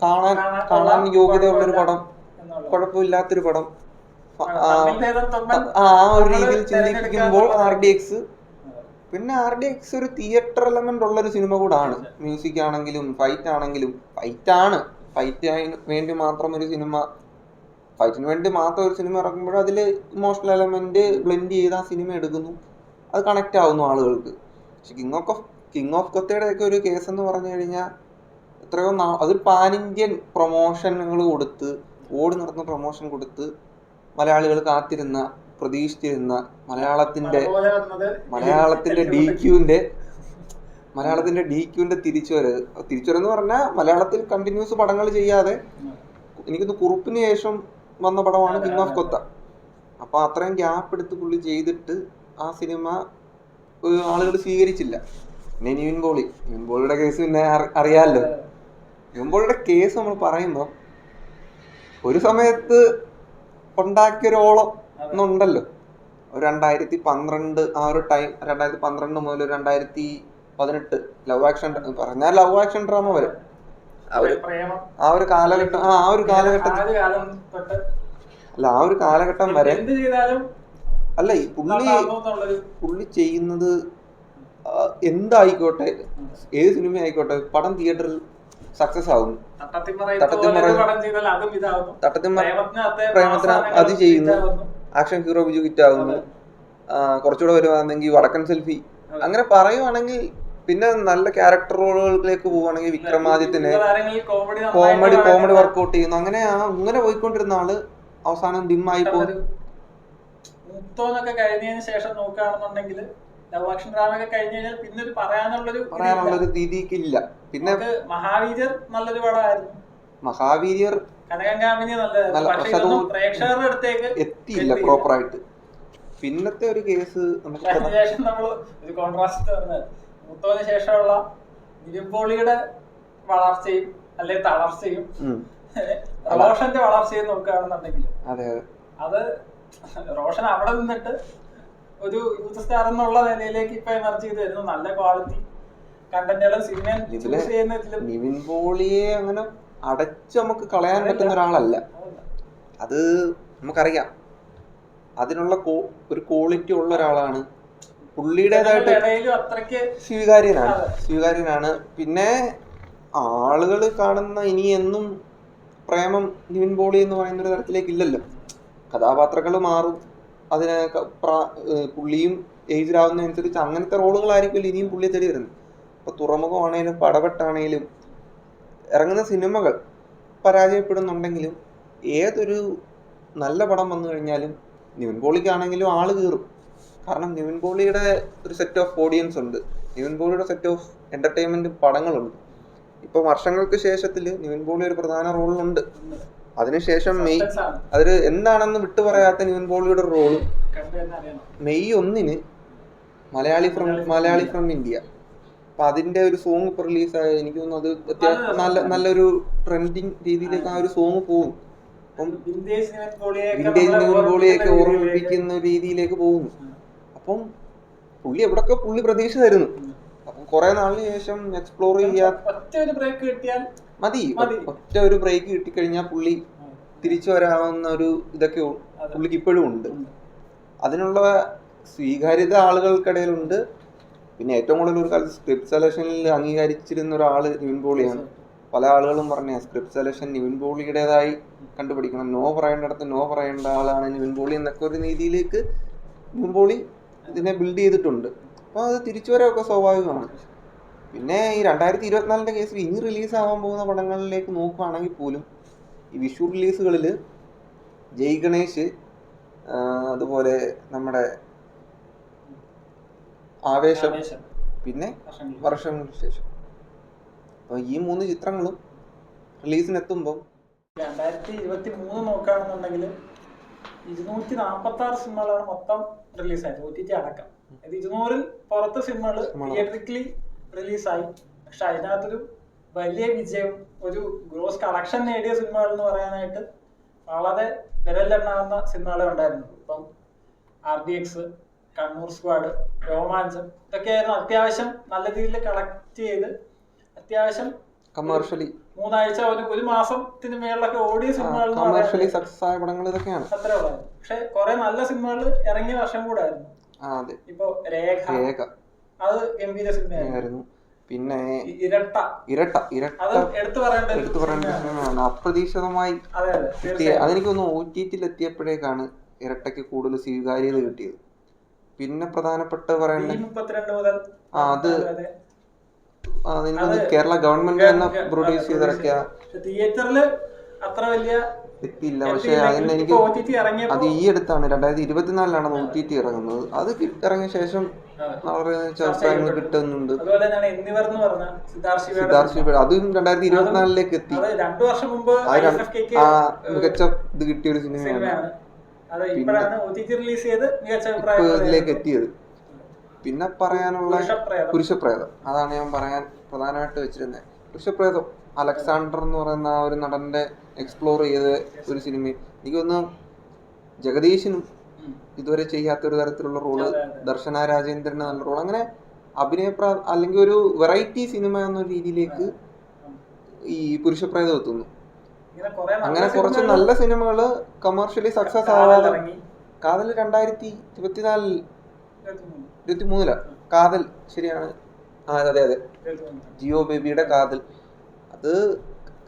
കാണാൻ കാണാൻ യോഗ്യതയുള്ള ഒരു പടം. കുഴപ്പമില്ലാത്തൊരു പടം. ആ, ഒരു രീതിയിൽ ചിന്തിക്കുമ്പോൾ ആർ ഡി എക്സ്. പിന്നെ ആർ ഡി എക്സ് ഒരു തിയേറ്റർ എലമെന്റ് ഉള്ള ഒരു സിനിമ കൂടാണ് മ്യൂസിക് ആണെങ്കിലും ഫൈറ്റ് ആണെങ്കിലും ഫൈറ്റ് ആണ്. ഫൈറ്റ് വേണ്ടി മാത്രം ഒരു സിനിമ ഫൈറ്റിന് വേണ്ടി മാത്രം ഒരു സിനിമ ഇറക്കുമ്പോൾ അതിൽ ഇമോഷണൽ എലമെന്റ് ബ്ലെൻഡ് ചെയ്ത് ആ സിനിമ എടുക്കുന്നു. അത് കണക്ട് ആവുന്നു ആളുകൾക്ക്. പക്ഷെ കിങ് ഓഫ് കിങ് ഓഫ് കത്തയുടെ ഒക്കെ ഒരു കേസ് എന്ന് പറഞ്ഞു കഴിഞ്ഞാൽ എത്രയോ നാ അതൊരു പാൻ ഇന്ത്യൻ പ്രൊമോഷനുകൾ കൊടുത്ത് ഓടി നടന്ന പ്രൊമോഷൻ കൊടുത്ത് മലയാളികൾ കാത്തിരുന്ന പ്രതീക്ഷിച്ചിരുന്ന മലയാളത്തിന്റെ മലയാളത്തിന്റെ ഡി ക്യൂവിന്റെ മലയാളത്തിന്റെ ഡി ക്യൂവിന്റെ തിരിച്ചുവരവ്. തിരിച്ചുവരെന്ന് പറഞ്ഞാൽ മലയാളത്തിൽ കണ്ടിന്യൂസ് പടങ്ങൾ ചെയ്യാതെ എനിക്കൊന്ന് കുറുപ്പിന് ശേഷം വന്ന പടമാണ് കിങ് ഓഫ് കൊത്ത അപ്പൊ അത്രയും ഗ്യാപ്പ് എടുത്ത് പുള്ളി ചെയ്തിട്ട് ആ സിനിമ ആളുകൾ സ്വീകരിച്ചില്ല. പിന്നെ നിവിൻ പോളി നിവിൻ പോളിയുടെ കേസ് പിന്നെ അറിയാമല്ലോ നിവിൻ പോളിയുടെ കേസ് നമ്മൾ പറയുമ്പോൾ ഒരു സമയത്ത് ഉണ്ടാക്കിയൊരോളം എന്നുണ്ടല്ലോ ഒരു രണ്ടായിരത്തി പന്ത്രണ്ട് ആ ഒരു ടൈം രണ്ടായിരത്തി പന്ത്രണ്ട് മുതൽ രണ്ടായിരത്തി പതിനെട്ട് ലവ് ആക്ഷൻ പറഞ്ഞാൽ ലവ് ആക്ഷൻ ഡ്രാമ വരും. ആ ഒരു കാലഘട്ടം ആ ഒരു കാലഘട്ടം. അല്ല ആ ഒരു കാലഘട്ടം വരെ അല്ല ഈ പുള്ളി പുള്ളി ചെയ്യുന്നത് എന്തായിക്കോട്ടെ ഏത് സിനിമ ആയിക്കോട്ടെ പടം തിയേറ്ററിൽ സക്സസ് ആകും പ്രേമത്തിന് അത് ചെയ്യുന്നു. ആക്ഷൻ ഹീറോ ബിജു ഹിറ്റ് ആകുന്നു കുറച്ചുകൂടെ വരുവാണെങ്കിൽ വടക്കൻ സെൽഫി. അങ്ങനെ പറയുവാണെങ്കിൽ പിന്നെ നല്ല ക്യാരക്ടർ റോളുകളിലേക്ക് പോവുകയാണെങ്കിൽ വിക്രമാദിത്യന് കോമഡി കോമഡി വർക്ക്ഔട്ട് വർക്കൗട്ട് ചെയ്യുന്നു. അങ്ങനെ ആ അങ്ങനെ പോയിക്കൊണ്ടിരുന്ന ആൾ അവസാനം ഡിമ്മായി ആയി പോകും മുത്തോന്നൊക്കെ കഴിഞ്ഞതിന് ശേഷം നോക്കുകയാണെന്നുണ്ടെങ്കിൽ ലവ് ആക്ഷൻ ഡ്രാമ ഒക്കെ കഴിഞ്ഞ് കഴിഞ്ഞാൽ പിന്നെ ഒരു പറയാനുള്ളൊരു പറയാനുള്ള ഒരു രീതിക്കില്ല. പിന്നെ മഹാവീര്യർ നല്ലൊരു പടമായിരുന്നു. മഹാവീര്യർ കനകങ്കാമിനി നല്ലതായിരുന്നു. പ്രേക്ഷകരുടെ അടുത്തേക്ക് എത്തിയില്ല പ്രോപ്പറായിട്ട് പിന്നത്തെ ഒരു കേസ് നമുക്ക് മുത്തോന് ശേഷമുള്ള നിവിൻപോളിയുടെ വളർച്ചയും അല്ലെങ്കിൽ തളർച്ചയും. റോഷന്റെ വളർച്ചയും നോക്കുകയാണെന്നുണ്ടെങ്കിൽ അതെ റോഷൻ അവിടെ നിന്നിട്ട് ഒരു യൂത്ത് സ്റ്റാർ എന്നുള്ള നിലയിലേക്ക് ഇപ്പൊ എമർജ് ചെയ്ത് വരുന്നു. നല്ല ക്വാളിറ്റി കണ്ടന്റുകളും സിനിമ ഇതിൽ ചൂസ് ചെയ്യുന്നതിലും നിവിൻ പോളിയെ അങ്ങനെ അടച്ച് നമുക്ക് കളയാൻ പറ്റുന്ന ഒരാളല്ല. അത് നമുക്കറിയാം. അതിനുള്ള ഒരു ക്വാളിറ്റി ഉള്ള ഒരാളാണ് പുള്ളിയുടേതായിട്ട് സ്വീകാര്യനാണ്. സ്വീകാര്യനാണ്. പിന്നെ ആളുകൾ കാണുന്ന ഇനി എന്നും പ്രേമം നിവിൻ പോളി എന്ന് പറയുന്ന ഒരു തരത്തിലേക്ക് ഇല്ലല്ലോ കഥാപാത്രങ്ങൾ മാറും. അതിനെ പുള്ളിയും പുള്ളിയും ഏജിലാവുന്നതനുസരിച്ച് അങ്ങനത്തെ റോളുകളായിരിക്കും ഇനിയും പുള്ളി തേടി വരുന്നത്. ഇപ്പൊ തുറമുഖമാണേലും പടവെട്ടാണേലും ഇറങ്ങുന്ന സിനിമകൾ പരാജയപ്പെടുന്നുണ്ടെങ്കിലും ഏതൊരു നല്ല പടം വന്നു കഴിഞ്ഞാലും നിവിൻ പോളിക്കാണെങ്കിലും ആൾ കീറും. കാരണം നിവിൻ പോളിയുടെ ഒരു സെറ്റ് ഓഫ് ഓഡിയൻസ് ഉണ്ട്. നിവിൻ പോളിയുടെ സെറ്റ് ഓഫ് എന്റർടൈൻമെന്റ് പടങ്ങളുണ്ട്. ഇപ്പൊ വർഷങ്ങൾക്ക് ശേഷത്തിൽ നിവിൻ പോളി ഒരു പ്രധാന റോളിലുണ്ട്. അതിനുശേഷം മെയ് അതിൽ എന്താണെന്ന് വിട്ടു പറയാത്ത നിവിൻ പോളിയുടെ റോൾ മെയ് ഒന്നിന് Malayali from Malayali from India അപ്പൊ അതിന്റെ ഒരു സോങ് ഇപ്പൊ റിലീസായ എനിക്ക് തോന്നുന്നു അത് അത്യാവശ്യം നല്ല നല്ലൊരു ട്രെൻഡിങ് രീതിയിലേക്ക് ആ ഒരു സോങ് പോകും. വിന്റേജ് നിവിൻ പോളിയൊക്കെ ഓർമ്മിപ്പിക്കുന്ന ഓർമ്മിപ്പിക്കുന്ന രീതിയിലേക്ക് പോകുന്നു. അപ്പം പുള്ളി എവിടൊക്കെ പുള്ളി പ്രതീക്ഷ തരുന്നു അപ്പം കുറെ നാളിന് ശേഷം എക്സ്പ്ലോർ ചെയ്യാ ബ്രേക്ക് കിട്ടിയാൽ മതി. ഒറ്റ ഒരു ബ്രേക്ക് കിട്ടിക്കഴിഞ്ഞാൽ പുള്ളി തിരിച്ചു വരാവുന്ന ഒരു ഇതൊക്കെ പുള്ളിക്ക് ഇപ്പോഴും ഉണ്ട്. അതിനുള്ള സ്വീകാര്യത ആളുകൾക്കിടയിലുണ്ട്. പിന്നെ ഏറ്റവും കൂടുതൽ ഒരു കാലത്ത് സ്ക്രിപ്റ്റ് സെലക്ഷനിൽ അംഗീകരിച്ചിരുന്ന ഒരാൾ നിവിൻ പോളിയാണ്. പല ആളുകളും പറഞ്ഞ സ്ക്രിപ്റ്റ് സെലക്ഷൻ നിവിൻ പോളിയുടേതായി കണ്ടുപിടിക്കണം. നോ പറയേണ്ടിടത്ത് നോ പറയേണ്ട ആളാണ് നിവിൻ പോളി എന്നൊക്കെ ഒരു രീതിയിലേക്ക് നിവിൻ പോളി ഇതിനെ ബിൽഡ് ചെയ്തിട്ടുണ്ട് അപ്പോൾ അത് തിരിച്ചു വരവൊക്കെ സ്വാഭാവികമാണ് പിന്നെ ഈ രണ്ടായിരത്തി ഇരുപത്തിനാലിന്റെ കേസിൽ ഇനി റിലീസാവാൻ പോകുന്ന പടങ്ങളിലേക്ക് നോക്കുകയാണെങ്കിൽ പോലും ഈ വിഷു റിലീസുകളിൽ ജയ് ഗണേഷ് അതുപോലെ നമ്മുടെ ആവേശം. പിന്നെ. വർഷങ്ങൾക്ക് ശേഷം അപ്പോൾ ഈ മൂന്ന് ചിത്രങ്ങളും റിലീസിനെത്തുമ്പം രണ്ടായിരത്തി ഇരുപത്തി മൂന്ന് നോക്കുകയാണെന്നുണ്ടെങ്കിൽ ഇരുന്നൂറ്റി നാൽപ്പത്തി ആറ് സിനിമകളാണ് മൊത്തം റിലീസായത്. ഒ ടി ടി അടക്കം. ഇത് ഇരുന്നൂറിൽ പുറത്ത് സിനിമകൾ. തിയേറ്ററിക്കലി റിലീസായി. പക്ഷെ അതിനകത്തൊരു വലിയ വിജയം ഒരു ഗ്രോസ് കളക്ഷൻ നേടിയ സിനിമകൾ എന്ന് പറയാനായിട്ട് വളരെ വിരലെണ്ണാവുന്ന സിനിമകളെ ഉണ്ടായിരുന്നു. ഇപ്പം R D X Kannur squad Romancham ഇതൊക്കെയായിരുന്നു അത്യാവശ്യം നല്ല രീതിയിൽ കളക്ട് ചെയ്ത് അത്യാവശ്യം കമേഴ്ഷ്യലി മൂന്നാഴ്ച ഒരു ഒരു മാസത്തിന് മേളിലൊക്കെ ഓടിയ സിനിമകൾ കമേഴ്ഷ്യലി സക്സസ് ആയ പടങ്ങൾ ഇതൊക്കെയാണ്. അത്രേ പക്ഷെ കുറെ നല്ല സിനിമകൾ ഇറങ്ങിയ വർഷം കൂടെ ആയിരുന്നു ഇപ്പൊ രേഖ. രേഖ. അത് ഗംഭീര സിനിമയായിരുന്നു. പിന്നെ ഇരട്ട. ഇരട്ട ഇരട്ട. എടുത്തു പറയേണ്ട എടുത്തു പറയേണ്ട സിനിമയാണ്. അപ്രതീക്ഷിതമായി കിട്ടിയ അതെനിക്ക് ഒന്ന് ഒ ടി ടിയിൽ എത്തിയപ്പോഴേക്കാണ് ഇരട്ടയ്ക്ക് കൂടുതൽ സ്വീകാര്യത കിട്ടിയത്. പിന്നെ പ്രധാനപ്പെട്ട പറയേണ്ടത് ഈ മുതൽ ആ, അത് അതെ. ആ, എനിക്ക് അത് തോന്നുന്നു കേരള ഗവൺമെന്റ് തന്നെ പ്രൊഡ്യൂസ് ചെയ്തിറക്കിയ പക്ഷെ തിയേറ്ററിൽ അത്ര വലിയ ഇല്ല പക്ഷെ അതിന് എനിക്ക് അത് ഈ അടുത്താണ്. രണ്ടായിരത്തി ഇരുപത്തിനാലിലാണ് ഒ ടി ടി ഇറങ്ങുന്നത്. അത് ഇറങ്ങിയ ശേഷം. വളരെ കിട്ടുന്നുണ്ട്. സിദ്ധാർത്ഥ് ശിവയുടെ അതും രണ്ടായിരത്തി ഇരുപത്തിനാലിലേക്ക് എത്തി. മികച്ച ഇത് കിട്ടിയ ഒരു സിനിമയാണ്. അഭിപ്രായം ഇതിലേക്ക് എത്തിയത്. പിന്നെ പറയാനുള്ള പുരുഷപ്രേതം. അതാണ് ഞാൻ പറയാൻ പ്രധാനമായിട്ട് വെച്ചിരുന്നത് പുരുഷപ്രേതം അലക്സാണ്ടർ എന്ന് പറയുന്ന ആ ഒരു നടന്റെ എക്സ്പ്ലോർ ചെയ്ത ഒരു സിനിമ എനിക്ക് തോന്നുന്നു ജഗദീശനും ഇതുവരെ ചെയ്യാത്ത ഒരു തരത്തിലുള്ള റോൾ. ദർശന രാജേന്ദ്രന് നല്ല റോൾ അങ്ങനെ അഭിനയ അല്ലെങ്കിൽ ഒരു വെറൈറ്റി സിനിമ എന്ന രീതിയിലേക്ക് ഈ പുരുഷപ്രേതം എത്തുന്നു അങ്ങനെ കുറച്ച് നല്ല സിനിമകൾ കമേഴ്ഷ്യലി സക്സസ് ആവാതെ. കാതൽ രണ്ടായിരത്തി ഇരുപത്തിനാലിൽ. ഇരുപത്തി മൂന്നില കാതൽ. ശരിയാണ്. ആ അതെ അതെ. ജിയോ ബേബിയുടെ കാതൽ. അത്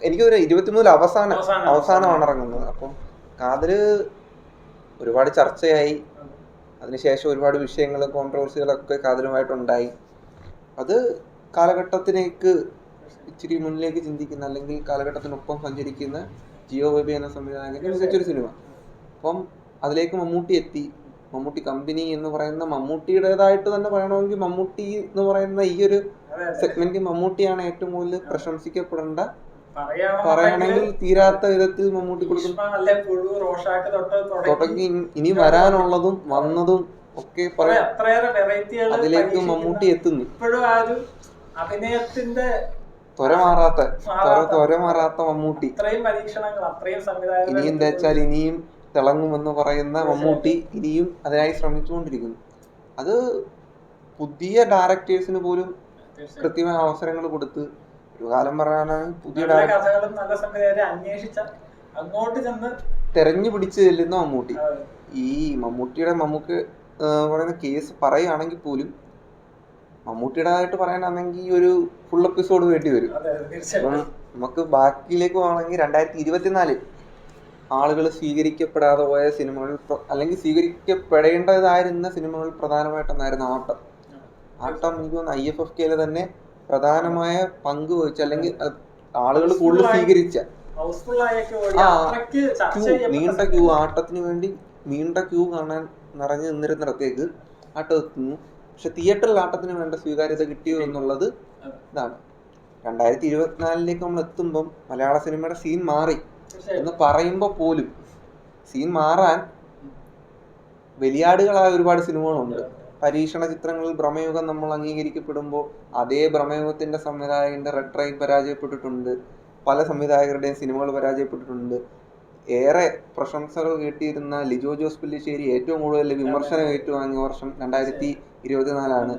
എനിക്ക് ഒരു ഇരുപത്തിമൂന്നിൽ അവസാനം അവസാന. അവസാനമാണ് അവസാനം. ഇറങ്ങുന്നത്. അപ്പം കാതൽ ഒരുപാട് ചർച്ചയായി. അതിനുശേഷം ഒരുപാട് വിഷയങ്ങൾ കോൺട്രവേഴ്സികളൊക്കെ കാതലുമായിട്ടുണ്ടായി. അത് കാലഘട്ടത്തിലേക്ക് ഇച്ചിരി മുന്നിലേക്ക് ചിന്തിക്കുന്ന അല്ലെങ്കിൽ കാലഘട്ടത്തിനൊപ്പം സഞ്ചരിക്കുന്ന ജിയോ ബേബി എന്ന സംവിധായകന്റെ മികച്ചൊരു സിനിമ. അപ്പം അതിലേക്ക് മമ്മൂട്ടി എത്തി. മമ്മൂട്ടി കമ്പനി എന്ന് പറയുന്ന മമ്മൂട്ടിയുടേതായിട്ട് തന്നെ പറയണമെങ്കിൽ മമ്മൂട്ടി എന്ന് പറയുന്ന ഈ ഒരു. സെഗ്മെന്റ് മമ്മൂട്ടിയാണ് ഏറ്റവും കൂടുതൽ പ്രശംസിക്കപ്പെടേണ്ട. പറയണമെങ്കിൽ തീരാത്ത വിധത്തിൽ മമ്മൂട്ടി കൊടുക്കും. തുടങ്ങി. ഇനി- വരാനുള്ളതും വന്നതും ഒക്കെ പറയാം അതിലേക്ക് മമ്മൂട്ടി എത്തുന്നു. ഇപ്പോഴും ആ ഒരു അഭിനയത്തിന്റെ ത്വര മാറാത്ത മാറാത്ത- ത്വര മാറാത്ത മമ്മൂട്ടി പരീക്ഷണങ്ങൾ അത്രയും ഇനിയും തേച്ചാൽ ഇനിയും തിളങ്ങുമെന്ന് പറയുന്ന മമ്മൂട്ടി ഇനിയും അതിനായി ശ്രമിച്ചുകൊണ്ടിരിക്കുന്നു. അത് പുതിയ ഡയറക്ടേഴ്സിന് പോലും കൃത്യമായ അവസരങ്ങൾ കൊടുത്ത് ഒരു കാലം പറയാനാണ് പുതിയ അങ്ങോട്ട് ചെന്ന് തെരഞ്ഞു പിടിച്ച് ചെല്ലുന്ന മമ്മൂട്ടി. ഈ മമ്മൂട്ടിയുടെ മമ്മൂക്ക് പറയുന്ന കേസ് പറയുകയാണെങ്കിൽ പോലും മമ്മൂട്ടിയുടേതായിട്ട് പറയാനാണെങ്കിൽ ഒരു ഫുൾ എപ്പിസോഡ് വേണ്ടി വരും. നമുക്ക് ബാക്കിയിലേക്ക് പോകണമെങ്കിൽ രണ്ടായിരത്തി ഇരുപത്തിനാലിൽ ആളുകൾ സ്വീകരിക്കപ്പെടാതെ പോയ സിനിമകൾ അല്ലെങ്കിൽ സ്വീകരിക്കപ്പെടേണ്ടതായിരുന്ന സിനിമകൾ പ്രധാനമായിട്ടൊന്നായിരുന്നു ആട്ടം. ആട്ടം എനിക്ക് തോന്നുന്നു ഐ എഫ് എഫ് കെയിൽ തന്നെ പ്രധാനമായ പങ്ക് വഹിച്ച അല്ലെങ്കിൽ ആളുകൾ കൂടുതൽ സ്വീകരിച്ച. നീണ്ട ക്യൂ ആട്ടത്തിന് വേണ്ടി നീണ്ട ക്യൂ കാണാൻ നിറഞ്ഞു നിന്നിരുന്നിടത്തേക്ക് ആട്ടം എത്തുന്നു. പക്ഷെ തിയേറ്ററിൽ ആട്ടത്തിന് വേണ്ട സ്വീകാര്യത കിട്ടിയോ എന്നുള്ളത് ഇതാണ്. രണ്ടായിരത്തി ഇരുപത്തിനാലിലേക്ക് നമ്മൾ എത്തുമ്പം മലയാള സിനിമയുടെ സീൻ മാറി. എന്ന് പറയുമ്പോൾ പോലും സീൻ മാറാൻ വലിയാടുകളായ ഒരുപാട് സിനിമകളുണ്ട്. പരീക്ഷണ ചിത്രങ്ങളിൽ ഭ്രമയുഗം നമ്മൾ അംഗീകരിക്കപ്പെടുമ്പോൾ അതേ ഭ്രമയുഗത്തിന്റെ സംവിധായകന്റെ റെഡ് ട്രെയിൻ പരാജയപ്പെട്ടിട്ടുണ്ട്. പല സംവിധായകരുടെയും സിനിമകൾ പരാജയപ്പെട്ടിട്ടുണ്ട്. ഏറെ പ്രശംസകൾ കേട്ടിയിരുന്ന ലിജോ ജോസ് പുല്ലിശ്ശേരി ഏറ്റവും കൂടുതൽ വിമർശനം ഏറ്റുവാങ്ങിയ വർഷം രണ്ടായിരത്തി ഇരുപത്തിനാലാണ്.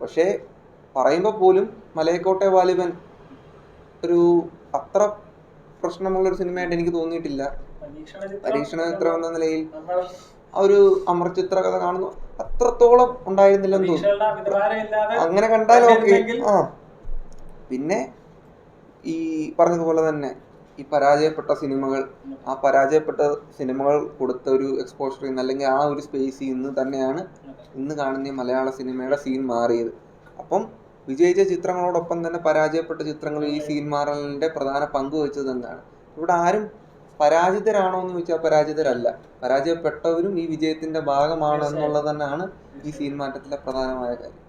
പക്ഷേ പറയുമ്പോൾ പോലും മലയക്കോട്ടെ വാലിബൻ ഒരു അത്ര പ്രശ്നമുള്ളൊരു സിനിമയായിട്ട് എനിക്ക് തോന്നിയിട്ടില്ല. പരീക്ഷണ ചിത്രം എന്ന നിലയിൽ ആ ഒരു അമർചിത്ര കഥ കാണുന്നു. അത്രത്തോളം ഉണ്ടായിരുന്നില്ലെന്ന് തോന്നുന്നു. അങ്ങനെ കണ്ടാൽ ഓക്കെ. ആ. പിന്നെ ഈ പറഞ്ഞതുപോലെ തന്നെ ഈ പരാജയപ്പെട്ട സിനിമകൾ ആ പരാജയപ്പെട്ട സിനിമകൾ കൊടുത്ത ഒരു എക്സ്പോഷറിൽ നിന്ന് അല്ലെങ്കിൽ ആ ഒരു സ്പേസ് നിന്ന് തന്നെയാണ് ഇന്ന് കാണുന്ന മലയാള സിനിമയുടെ സീൻ മാറിയത്. അപ്പം വിജയിച്ച ചിത്രങ്ങളോടൊപ്പം തന്നെ പരാജയപ്പെട്ട ചിത്രങ്ങൾ ഈ സീൻമാറലിന്റെ പ്രധാന പങ്ക് വഹിച്ചത് തന്നെയാണ് ഇവിടെ ആരും പരാജിതരാണോ എന്ന് ചോദിച്ചാൽ പരാജിതരല്ല. പരാജയപ്പെട്ടവരും ഈ വിജയത്തിന്റെ ഭാഗമാണ് എന്നുള്ളത് തന്നെയാണ് ഈ സീൻ പ്രധാനമായ കാര്യം.